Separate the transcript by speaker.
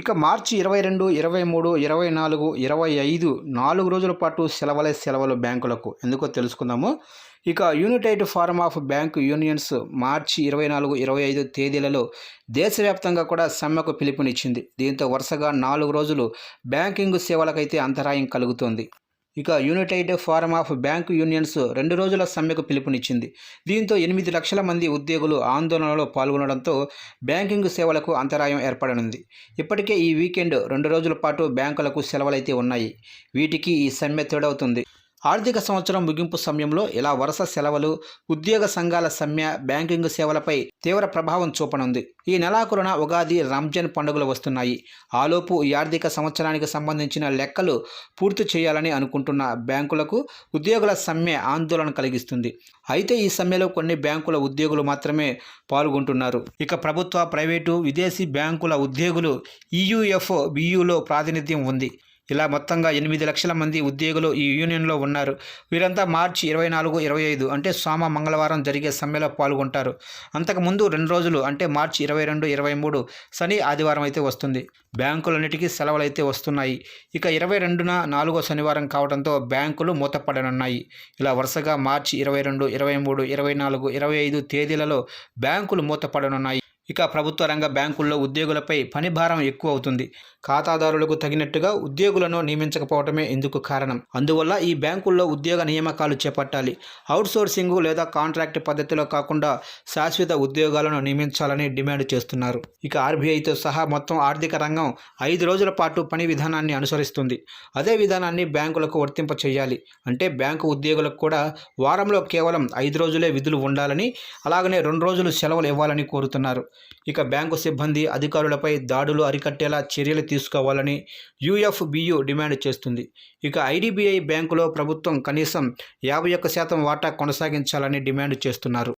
Speaker 1: ఇక మార్చి ఇరవై రెండు ఇరవై మూడు ఇరవై నాలుగు ఇరవై ఐదు నాలుగు రోజుల పాటు సెలవులే సెలవులు బ్యాంకులకు. ఎందుకో తెలుసుకుందాము. ఇక united forum of bank unions మార్చి ఇరవై నాలుగు ఇరవై ఐదు తేదీలలో దేశవ్యాప్తంగా కూడా సమ్మెకు పిలుపునిచ్చింది. దీంతో వరుసగా నాలుగు రోజులు బ్యాంకింగ్ సేవలకైతే అంతరాయం కలుగుతోంది. ఇక united forum of bank unions రెండు రోజుల సమ్మెకు పిలుపునిచ్చింది. దీంతో ఎనిమిది లక్షల మంది ఉద్యోగులు ఆందోళనలో పాల్గొనడంతో బ్యాంకింగ్ సేవలకు అంతరాయం ఏర్పడనుంది. ఇప్పటికే ఈ వీకెండ్ రెండు రోజుల పాటు బ్యాంకులకు సెలవులైతే ఉన్నాయి. వీటికి ఈ సమ్మె తోడవుతుంది. ఆర్థిక సంవత్సరం ముగింపు సమయంలో ఇలా వరుస సెలవులు ఉద్యోగ సంఘాల సమ్మె బ్యాంకింగ్ సేవలపై తీవ్ర ప్రభావం చూపనుంది. ఈ నెలాఖరున ఉగాది రంజాన్ పండుగలు వస్తున్నాయి. ఆలోపు ఈ ఆర్థిక సంవత్సరానికి సంబంధించిన లెక్కలు పూర్తి చేయాలని అనుకుంటున్న బ్యాంకులకు ఉద్యోగుల సమ్మె ఆందోళన కలిగిస్తుంది. అయితే ఈ సమ్మెలో కొన్ని బ్యాంకుల ఉద్యోగులు మాత్రమే పాల్గొంటున్నారు. ఇక ప్రభుత్వ ప్రైవేటు విదేశీ బ్యాంకుల ఉద్యోగులు ఈయుఎఫ్ బియులో ప్రాతినిధ్యం ఉంది. ఇలా మొత్తంగా ఎనిమిది లక్షల మంది ఉద్యోగులు ఈ యూనియన్లో ఉన్నారు. వీరంతా మార్చి ఇరవై నాలుగు ఇరవై ఐదు అంటే సోమ మంగళవారం జరిగే సమ్మెలో పాల్గొంటారు. అంతకుముందు రెండు రోజులు అంటే మార్చి ఇరవై రెండు ఇరవై మూడు శని ఆదివారం అయితే వస్తుంది. బ్యాంకులన్నిటికీ సెలవులు అయితే వస్తున్నాయి. ఇక ఇరవై రెండున నాలుగో శనివారం కావడంతో బ్యాంకులు మూతపడనున్నాయి. ఇలా వరుసగా మార్చి ఇరవై రెండు ఇరవై మూడు ఇరవై నాలుగు ఇరవై ఐదు తేదీలలో బ్యాంకులు మూతపడనున్నాయి. ఇక ప్రభుత్వ రంగ బ్యాంకుల్లో ఉద్యోగులపై పని భారం ఎక్కువ అవుతుంది. ఖాతాదారులకు తగినట్టుగా ఉద్యోగులను నియమించకపోవటమే ఇందుకు కారణం. అందువల్ల ఈ బ్యాంకుల్లో ఉద్యోగ నియామకాలు చేపట్టాలి. అవుట్సోర్సింగ్ లేదా కాంట్రాక్ట్ పద్ధతిలో కాకుండా శాశ్వత ఉద్యోగాలను నియమించాలని డిమాండ్ చేస్తున్నారు. ఇక ఆర్బీఐతో సహా మొత్తం ఆర్థిక రంగం ఐదు రోజుల పాటు పని విధానాన్ని అనుసరిస్తుంది. అదే విధానాన్ని బ్యాంకులకు వర్తింప చేయాలి. అంటే బ్యాంకు ఉద్యోగులకు కూడా వారంలో కేవలం ఐదు రోజులే విధులు ఉండాలని అలాగనే రెండు రోజులు సెలవులు ఇవ్వాలని కోరుతున్నారు. ఇక బ్యాంకు సిబ్బంది అధికారులపై దాడులు అరికట్టేలా చర్యలు తీసుకోవాలని యూఎఫ్బియు డిమాండ్ చేస్తుంది. ఇక ఐడిబిఐ బ్యాంకులో ప్రభుత్వం కనీసం యాభై ఒక్క శాతం వాటా కొనసాగించాలని డిమాండ్ చేస్తున్నారు.